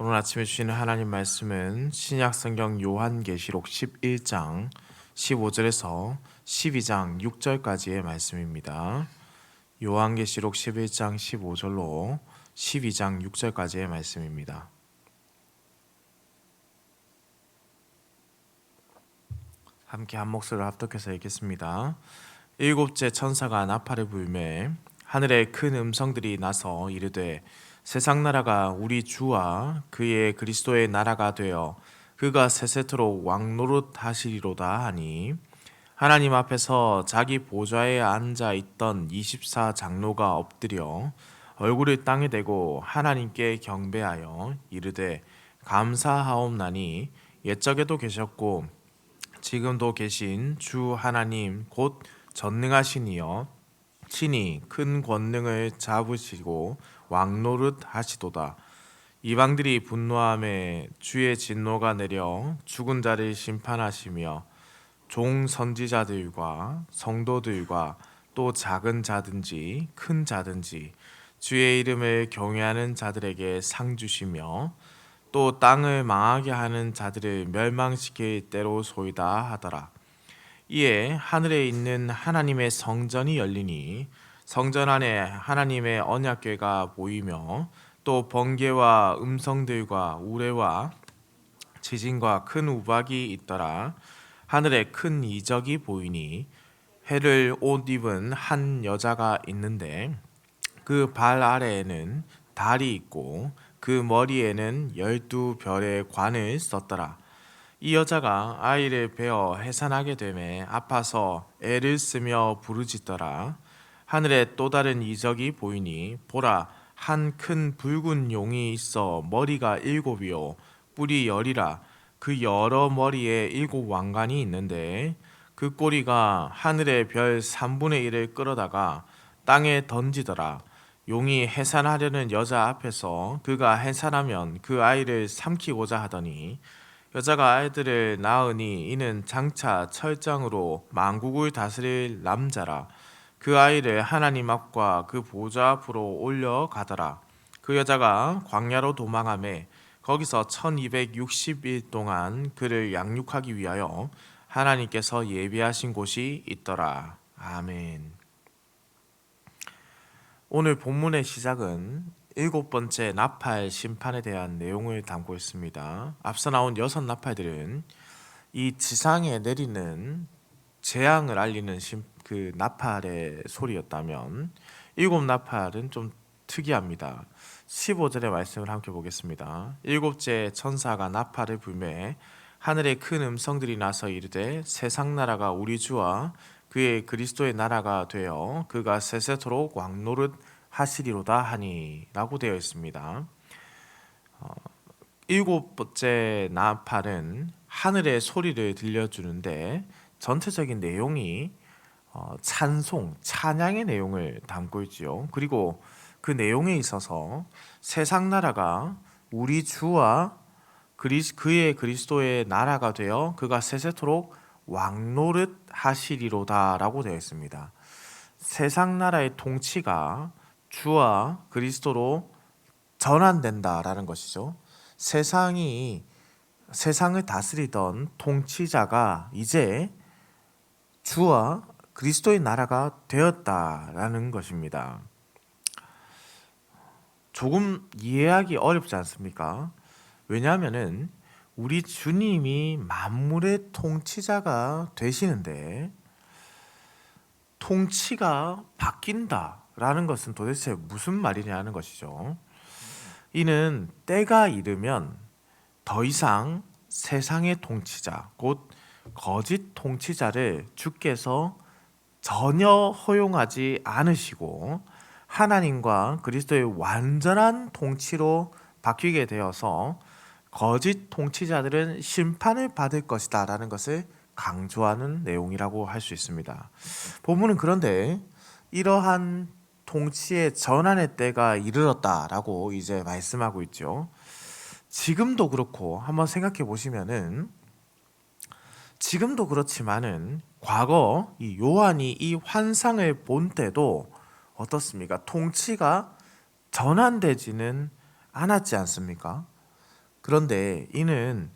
오늘 아침에 주시는 하나님 말씀은 신약 성경 요한계시록 11장 15절에서 12장 6절까지의 말씀입니다. 요한계시록 11장 15절로 12장 6절까지의 말씀입니다. 함께 한 목소리로 합독해서 읽겠습니다. 일곱째 천사가 나팔을 불매 하늘에 큰 음성들이 나서 이르되 세상 나라가 우리 주와 그의 그리스도의 나라가 되어 그가 세세토록 왕노릇 하시리로다 하니 하나님 앞에서 자기 보좌에 앉아 있던 24 장로가 엎드려 얼굴을 땅에 대고 하나님께 경배하여 이르되 감사하옵나니 옛적에도 계셨고 지금도 계신 주 하나님 곧 전능하시니여 친히 큰 권능을 잡으시고 왕노릇 하시도다 이방들이 분노함에 주의 진노가 내려 죽은 자를 심판하시며 종 선지자들과 성도들과 또 작은 자든지 큰 자든지 주의 이름을 경외하는 자들에게 상 주시며 또 땅을 망하게 하는 자들을 멸망시킬 때로 소이다 하더라. 이에 하늘에 있는 하나님의 성전이 열리니 성전 안에 하나님의 언약궤가 보이며 또 번개와 음성들과 우레와 지진과 큰 우박이 있더라. 하늘에 큰 이적이 보이니 해를 옷 입은 한 여자가 있는데 그 발 아래에는 달이 있고 그 머리에는 열두 별의 관을 썼더라. 이 여자가 아이를 베어 해산하게 되매 아파서 애를 쓰며 부르짖더라. 하늘에 또 다른 이적이 보이니 보라 한 큰 붉은 용이 있어 머리가 일곱이요. 뿔이 열이라. 그 여러 머리에 일곱 왕관이 있는데 그 꼬리가 하늘의 별 3분의 1을 끌어다가 땅에 던지더라. 용이 해산하려는 여자 앞에서 그가 해산하면 그 아이를 삼키고자 하더니 여자가 아이들을 낳으니 이는 장차 철장으로 만국을 다스릴 남자라 그 아이를 하나님 앞과 그 보좌 앞으로 올려가더라. 그 여자가 광야로 도망함에 거기서 1260일 동안 그를 양육하기 위하여 하나님께서 예비하신 곳이 있더라. 아멘. 오늘 본문의 시작은 일곱 번째 나팔 심판에 대한 내용을 담고 있습니다. 앞서 나온 여섯 나팔들은 이 지상에 내리는 재앙을 알리는 심, 그 나팔의 소리였다면 일곱 나팔은 좀 특이합니다. 15절의 말씀을 함께 보겠습니다. 일곱째 천사가 나팔을 불매 하늘에 큰 음성들이 나서 이르되 세상 나라가 우리 주와 그의 그리스도의 나라가 되어 그가 세세토록 왕노릇 하시리로다 하니라고 되어 있습니다. 어, 일곱 번째 나팔은 하늘의 소리를 들려주는데 전체적인 내용이 어, 찬송, 찬양의 내용을 담고 있지요. 그리고 그 내용에 있어서 세상 나라가 우리 주와 그리스, 그의 그리스도의 나라가 되어 그가 세세토록 왕노릇 하시리로다라고 되어 있습니다. 세상 나라의 통치가 주와 그리스도로 전환된다라는 것이죠. 세상이 세상을 다스리던 통치자가 이제 주와 그리스도의 나라가 되었다라는 것입니다. 조금 이해하기 어렵지 않습니까? 왜냐하면은 우리 주님이 만물의 통치자가 되시는데 통치가 바뀐다라는 것은 도대체 무슨 말이냐는 것이죠. 이는 때가 이르면 더 이상 세상의 통치자, 곧 거짓 통치자를 주께서 전혀 허용하지 않으시고 하나님과 그리스도의 완전한 통치로 바뀌게 되어서 거짓 통치자들은 심판을 받을 것이다 라는 것을 강조하는 내용이라고 할 수 있습니다. 본문은 그런데 이러한 통치의 전환의 때가 이르렀다라고 이제 말씀하고 있죠. 지금도 그렇고 한번 생각해 보시면은 지금도 그렇지만은 과거 이 요한이 이 환상을 본 때도 어떻습니까? 통치가 전환되지는 않았지 않습니까? 그런데 이는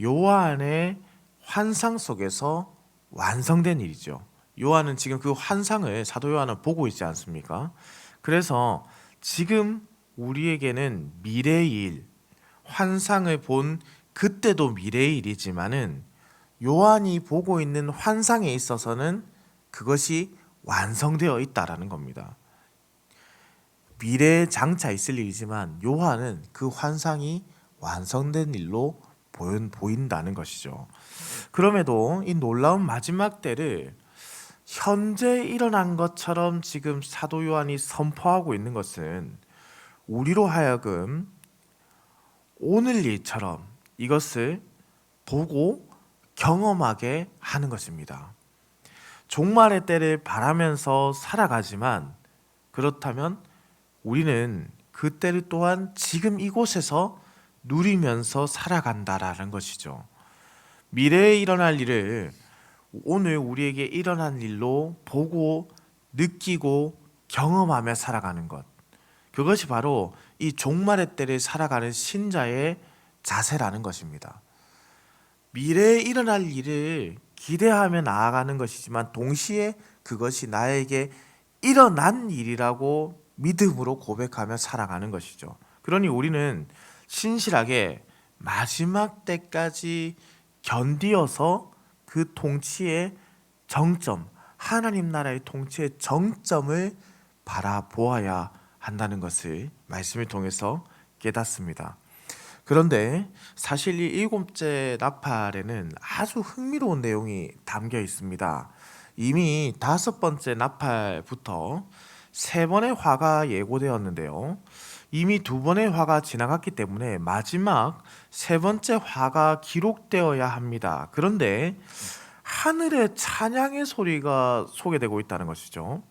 요한의 환상 속에서 완성된 일이죠. 요한은 지금 그 환상을 사도 요한은 보고 있지 않습니까? 그래서 지금 우리에게는 미래의 일, 환상을 본 그때도 미래의 일이지만은 요한이 보고 있는 환상에 있어서는 그것이 완성되어 있다라는 겁니다. 미래에 장차 있을 일이지만 요한은 그 환상이 완성된 일로 보인, 보인다는 것이죠. 그럼에도 이 놀라운 마지막 때를 현재 일어난 것처럼 지금 사도 요한이 선포하고 있는 것은 우리로 하여금 오늘 일처럼 이것을 보고 경험하게 하는 것입니다. 종말의 때를 바라면서 살아가지만 그렇다면 우리는 그 때를 또한 지금 이곳에서 누리면서 살아간다라는 것이죠. 미래에 일어날 일을 오늘 우리에게 일어난 일로 보고 느끼고 경험하며 살아가는 것. 그것이 바로 이 종말의 때를 살아가는 신자의 자세라는 것입니다. 미래에 일어날 일을 기대하며 나아가는 것이지만 동시에 그것이 나에게 일어난 일이라고 믿음으로 고백하며 살아가는 것이죠. 그러니 우리는 신실하게 마지막 때까지 견디어서 그 통치의 정점, 하나님 나라의 통치의 정점을 바라보아야 한다는 것을 말씀을 통해서 깨닫습니다. 그런데 사실 이 일곱째 나팔에는 아주 흥미로운 내용이 담겨 있습니다. 이미 다섯 번째 나팔부터 세 번의 화가 예고되었는데요. 이미 두 번의 화가 지나갔기 때문에 마지막 세 번째 화가 기록되어야 합니다. 그런데 하늘의 찬양의 소리가 소개되고 있다는 것이죠.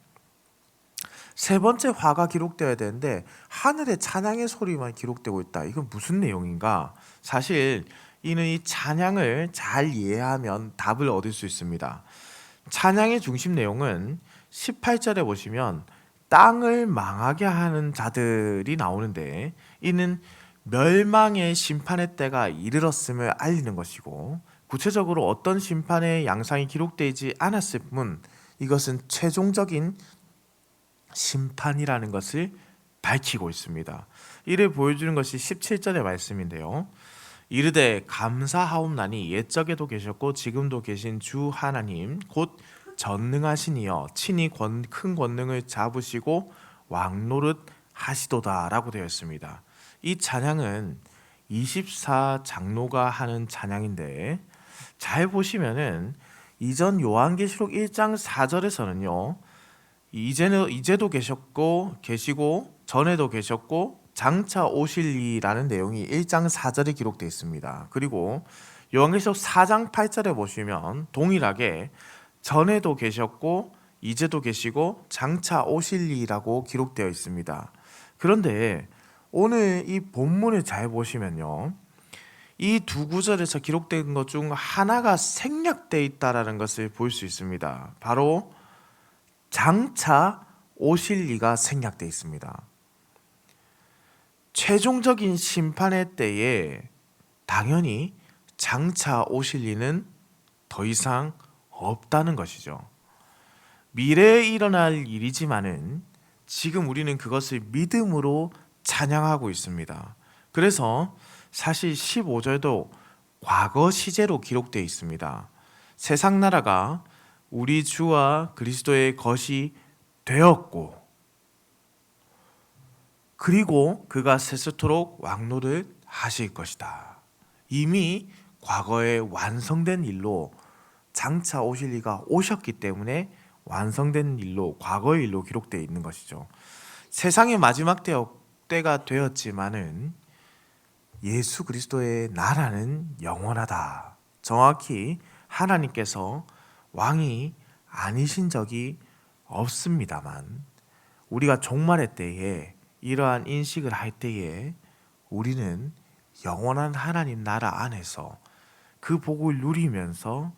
세 번째 화가 기록되어야 되는데 하늘의 찬양의 소리만 기록되고 있다. 이건 무슨 내용인가? 사실 이는 이 찬양을 잘 이해하면 답을 얻을 수 있습니다. 찬양의 중심 내용은 18절에 보시면 땅을 망하게 하는 자들이 나오는데 이는 멸망의 심판의 때가 이르렀음을 알리는 것이고 구체적으로 어떤 심판의 양상이 기록되지 않았을 뿐 이것은 최종적인 심판이라는 것을 밝히고 있습니다. 이를 보여주는 것이 17절의 말씀인데요. 이르되 감사하옵나니 옛적에도 계셨고 지금도 계신 주 하나님 곧 전능하시니여 친히 권, 큰 권능을 잡으시고 왕노릇 하시도다라고 되어 있습니다. 이 찬양은 24 장로가 하는 찬양인데 잘 보시면은 이전 요한계시록 1장 4절에서는요. 이제는 이제도 계셨고 계시고 전에도 계셨고 장차 오실리라는 내용이 1장 4절에 기록되어 있습니다. 그리고 요한계시록 4장 8절에 보시면 동일하게 전에도 계셨고 이제도 계시고 장차 오실리라고 기록되어 있습니다. 그런데 오늘 이 본문을 잘 보시면요. 이 두 구절에서 기록된 것 중 하나가 생략되어 있다라는 것을 볼 수 있습니다. 바로 장차 오실 리가 생략되어 있습니다. 최종적인 심판의 때에 당연히 장차 오실 리는 더 이상 없다는 것이죠. 미래에 일어날 일이지만은 지금 우리는 그것을 믿음으로 찬양하고 있습니다. 그래서 사실 15절도 과거 시제로 기록되어 있습니다. 세상 나라가 우리 주와 그리스도의 것이 되었고 그리고 그가 세세토록 왕노를 하실 것이다. 이미 과거에 완성된 일로 장차 오실 이가 오셨기 때문에 완성된 일로 과거의 일로 기록되어 있는 것이죠. 세상의 마지막 때가 되었지만은 예수 그리스도의 나라는 영원하다. 정확히 하나님께서 왕이 아니신 적이 없습니다만 우리가 종말의 때에 이러한 인식을 할 때에 우리는 영원한 하나님 나라 안에서 그 복을 누리면서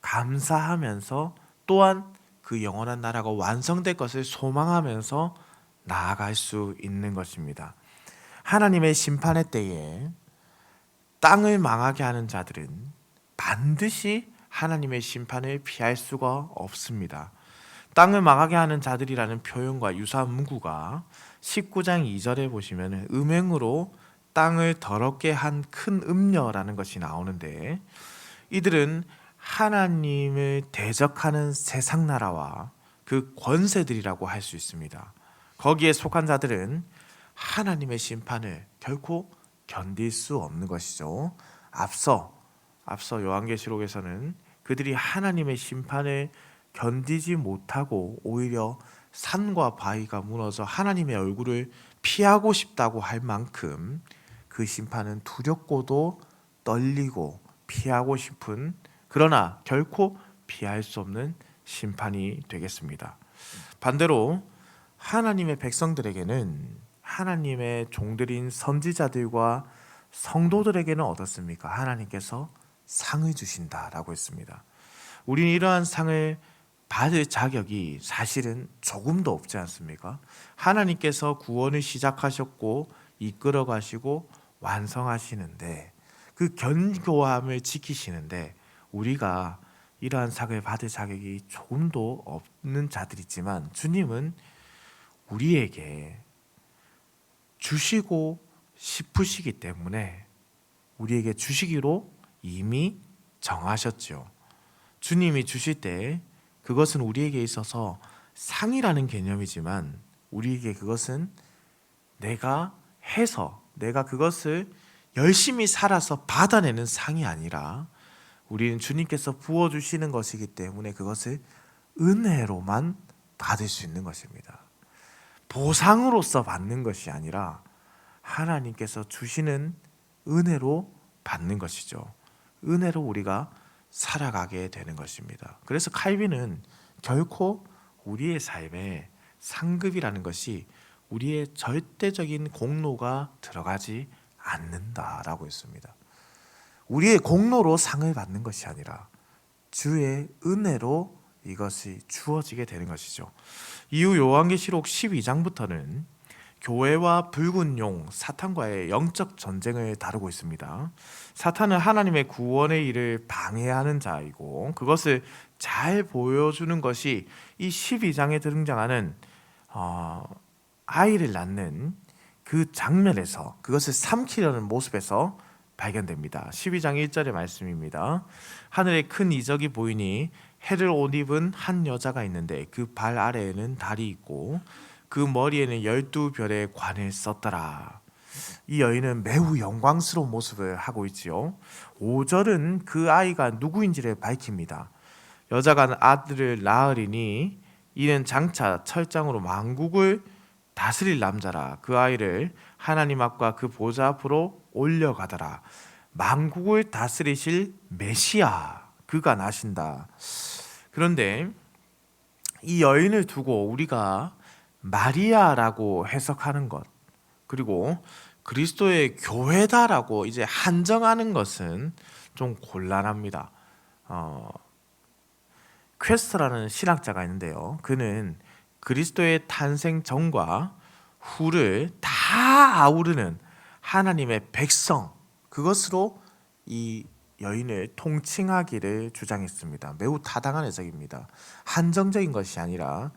감사하면서 또한 그 영원한 나라가 완성될 것을 소망하면서 나아갈 수 있는 것입니다. 하나님의 심판의 때에 땅을 망하게 하는 자들은 반드시 하나님의 심판을 피할 수가 없습니다. 땅을 망하게 하는 자들이라는 표현과 유사한 문구가 19장 2절에 보시면 음행으로 땅을 더럽게 한 큰 음녀라는 것이 나오는데 이들은 하나님을 대적하는 세상 나라와 그 권세들이라고 할 수 있습니다. 거기에 속한 자들은 하나님의 심판을 결코 견딜 수 없는 것이죠. 앞서 앞서 요한계시록에서는 그들이 하나님의 심판을 견디지 못하고 오히려 산과 바위가 무너져 하나님의 얼굴을 피하고 싶다고 할 만큼 그 심판은 두렵고도 떨리고 피하고 싶은 그러나 결코 피할 수 없는 심판이 되겠습니다. 반대로 하나님의 백성들에게는 하나님의 종들인 선지자들과 성도들에게는 어떻습니까? 하나님께서 상을 주신다라고 했습니다. 우리는 이러한 상을 받을 자격이 사실은 조금도 없지 않습니까? 하나님께서 구원을 시작하셨고 이끌어 가시고 완성하시는데 그 견고함을 지키시는데 우리가 이러한 상을 받을 자격이 조금도 없는 자들이지만 주님은 우리에게 주시고 싶으시기 때문에 우리에게 주시기로 이미 정하셨죠. 주님이 주실 때 그것은 우리에게 있어서 상이라는 개념이지만 우리에게 그것은 내가 해서 내가 그것을 열심히 살아서 받아내는 상이 아니라 우리는 주님께서 부어 주시는 것이기 때문에 그것을 은혜로만 받을 수 있는 것입니다. 보상으로서 받는 것이 아니라 하나님께서 주시는 은혜로 받는 것이죠. 은혜로 우리가 살아가게 되는 것입니다. 그래서 칼빈은 결코 우리의 삶에 상급이라는 것이 우리의 절대적인 공로가 들어가지 않는다라고 했습니다. 우리의 공로로 상을 받는 것이 아니라 주의 은혜로 이것이 주어지게 되는 것이죠. 이후 요한계시록 12장부터는 교회와 붉은 용 사탄과의 영적 전쟁을 다루고 있습니다. 사탄은 하나님의 구원의 일을 방해하는 자이고 그것을 잘 보여주는 것이 이 12장에 등장하는 어, 아이를 낳는 그 장면에서 그것을 삼키려는 모습에서 발견됩니다. 12장 1절의 말씀입니다. 하늘에 큰 이적이 보이니 해를 옷 입은 한 여자가 있는데 그 발 아래에는 달이 있고 그 머리에는 열두 별의 관을 썼더라. 이 여인은 매우 영광스러운 모습을 하고 있지요. 5절은 그 아이가 누구인지를 밝힙니다. 여자가 아들을 낳으리니 이는 장차 철장으로 만국을 다스릴 남자라. 그 아이를 하나님 앞과 그 보좌 앞으로 올려가더라. 만국을 다스리실 메시아 그가 나신다. 그런데 이 여인을 두고 우리가 마리아라고 해석하는 것 그리고 그리스도의 교회다라고 이제 한정하는 것은 좀 곤란합니다. 어, 퀘스트라는 신학자가 있는데요. 그는 그리스도의 탄생 전과 후를 다 아우르는 하나님의 백성 그것으로 이 여인을 통칭하기를 주장했습니다. 매우 타당한 해석입니다. 한정적인 것이 아니라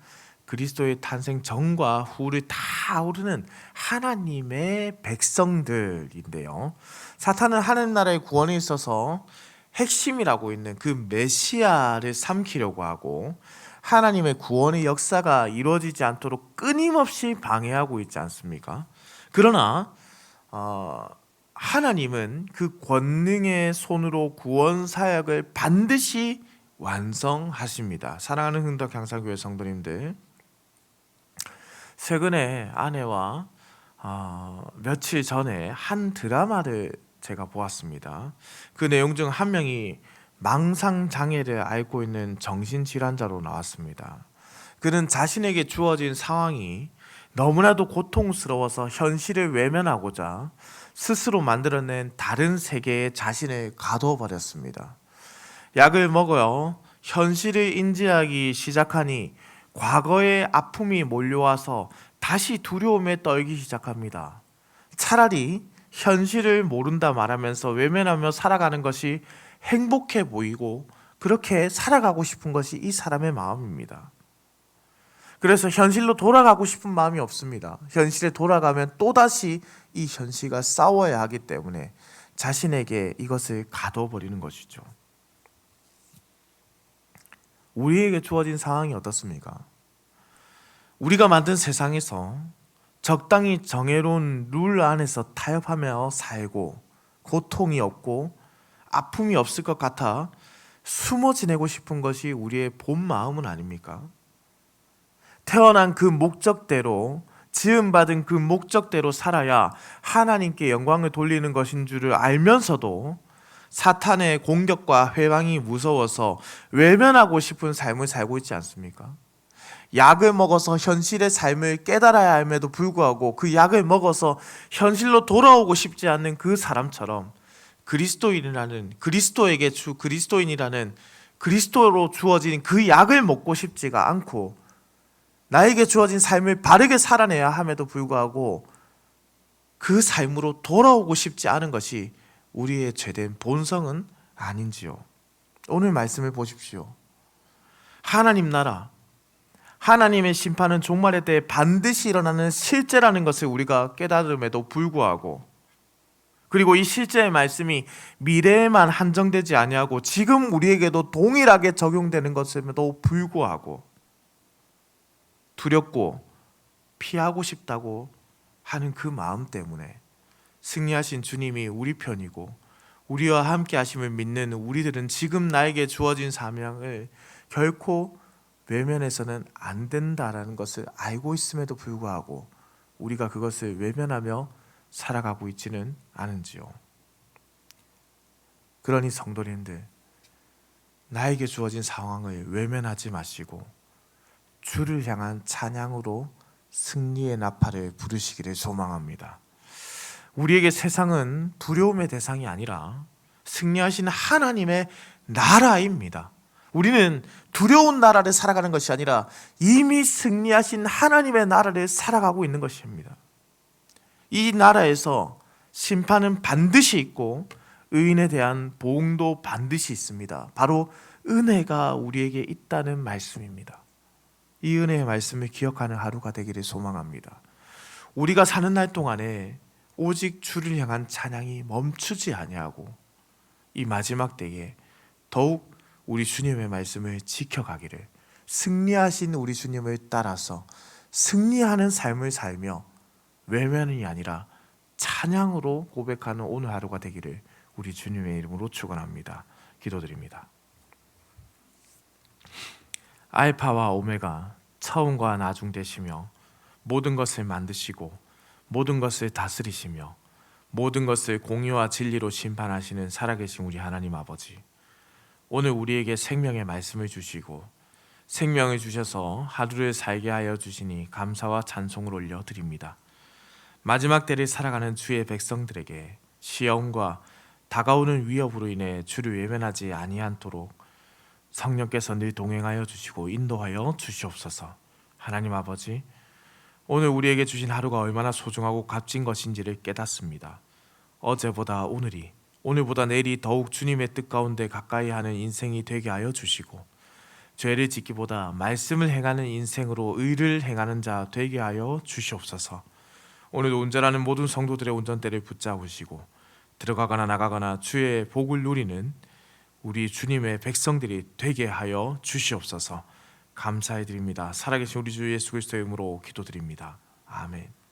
그리스도의 탄생 전과 후를 다 아우르는 하나님의 백성들인데요. 사탄은 하나님 나라의 구원에 있어서 핵심이라고 있는 그 메시아를 삼키려고 하고 하나님의 구원의 역사가 이루어지지 않도록 끊임없이 방해하고 있지 않습니까? 그러나 어, 하나님은 그 권능의 손으로 구원 사역을 반드시 완성하십니다. 사랑하는 흥덕 향상교회 성도님들, 최근에 아내와 어, 며칠 전에 한 드라마를 제가 보았습니다. 그 내용 중 한 명이 망상 장애를 앓고 있는 정신 질환자로 나왔습니다. 그는 자신에게 주어진 상황이 너무나도 고통스러워서 현실을 외면하고자 스스로 만들어낸 다른 세계에 자신을 가둬 버렸습니다. 약을 먹어요. 현실을 인지하기 시작하니 과거의 아픔이 몰려와서 다시 두려움에 떨기 시작합니다. 차라리 현실을 모른다 말하면서 외면하며 살아가는 것이 행복해 보이고 그렇게 살아가고 싶은 것이 이 사람의 마음입니다. 그래서 현실로 돌아가고 싶은 마음이 없습니다. 현실에 돌아가면 또다시 이 현실과 싸워야 하기 때문에 자신에게 이것을 가둬버리는 것이죠. 우리에게 주어진 상황이 어떻습니까? 우리가 만든 세상에서 적당히 정해놓은 룰 안에서 타협하며 살고 고통이 없고 아픔이 없을 것 같아 숨어 지내고 싶은 것이 우리의 본 마음은 아닙니까? 태어난 그 목적대로 지음받은 그 목적대로 살아야 하나님께 영광을 돌리는 것인 줄을 알면서도 사탄의 공격과 회방이 무서워서 외면하고 싶은 삶을 살고 있지 않습니까? 약을 먹어서 현실의 삶을 깨달아야 함에도 불구하고 그 약을 먹어서 현실로 돌아오고 싶지 않는 그 사람처럼 그리스도인이라는 그리스도에게 주 그리스도인이라는 그리스도로 주어진 그 약을 먹고 싶지가 않고 나에게 주어진 삶을 바르게 살아내야 함에도 불구하고 그 삶으로 돌아오고 싶지 않은 것이 우리의 죄된 본성은 아닌지요. 오늘 말씀을 보십시오. 하나님 나라, 하나님의 심판은 종말에 대해 반드시 일어나는 실제라는 것을 우리가 깨달음에도 불구하고 그리고 이 실제의 말씀이 미래에만 한정되지 아니하고 지금 우리에게도 동일하게 적용되는 것임에도 불구하고 두렵고 피하고 싶다고 하는 그 마음 때문에 승리하신 주님이 우리 편이고 우리와 함께 하심을 믿는 우리들은 지금 나에게 주어진 사명을 결코 외면해서는 안 된다라는 것을 알고 있음에도 불구하고 우리가 그것을 외면하며 살아가고 있지는 않은지요. 그러니 성도님들 나에게 주어진 상황을 외면하지 마시고 주를 향한 찬양으로 승리의 나팔을 부르시기를 소망합니다. 우리에게 세상은 두려움의 대상이 아니라 승리하신 하나님의 나라입니다. 우리는 두려운 나라를 살아가는 것이 아니라 이미 승리하신 하나님의 나라를 살아가고 있는 것입니다. 이 나라에서 심판은 반드시 있고 의인에 대한 보응도 반드시 있습니다. 바로 은혜가 우리에게 있다는 말씀입니다. 이 은혜의 말씀을 기억하는 하루가 되기를 소망합니다. 우리가 사는 날 동안에 오직 주를 향한 찬양이 멈추지 아니하고 이 마지막 때에 더욱 우리 주님의 말씀을 지켜가기를 승리하신 우리 주님을 따라서 승리하는 삶을 살며 외면이 아니라 찬양으로 고백하는 오늘 하루가 되기를 우리 주님의 이름으로 축원합니다. 기도드립니다. 알파와 오메가 처음과 나중 되시며 모든 것을 만드시고 모든 것을 다스리시며 모든 것을 공의와 진리로 심판하시는 살아계신 우리 하나님 아버지 오늘 우리에게 생명의 말씀을 주시고 생명을 주셔서 하루를 살게 하여 주시니 감사와 찬송을 올려 드립니다. 마지막 때를 살아가는 주의 백성들에게 시험과 다가오는 위협으로 인해 주를 외면하지 아니한도록 성령께서 늘 동행하여 주시고 인도하여 주시옵소서. 하나님 아버지, 오늘 우리에게 주신 하루가 얼마나 소중하고 값진 것인지를 깨닫습니다. 어제보다 오늘이, 오늘보다 내일이 더욱 주님의 뜻 가운데 가까이 하는 인생이 되게 하여 주시고, 죄를 짓기보다 말씀을 행하는 인생으로 의를 행하는 자 되게 하여 주시옵소서. 오늘도 운전하는 모든 성도들의 운전대를 붙잡으시고 들어가거나 나가거나 주의 복을 누리는 우리 주님의 백성들이 되게 하여 주시옵소서. 감사해 드립니다. 살아계신 우리 주 예수 그리스도의 이름으로 기도드립니다. 아멘.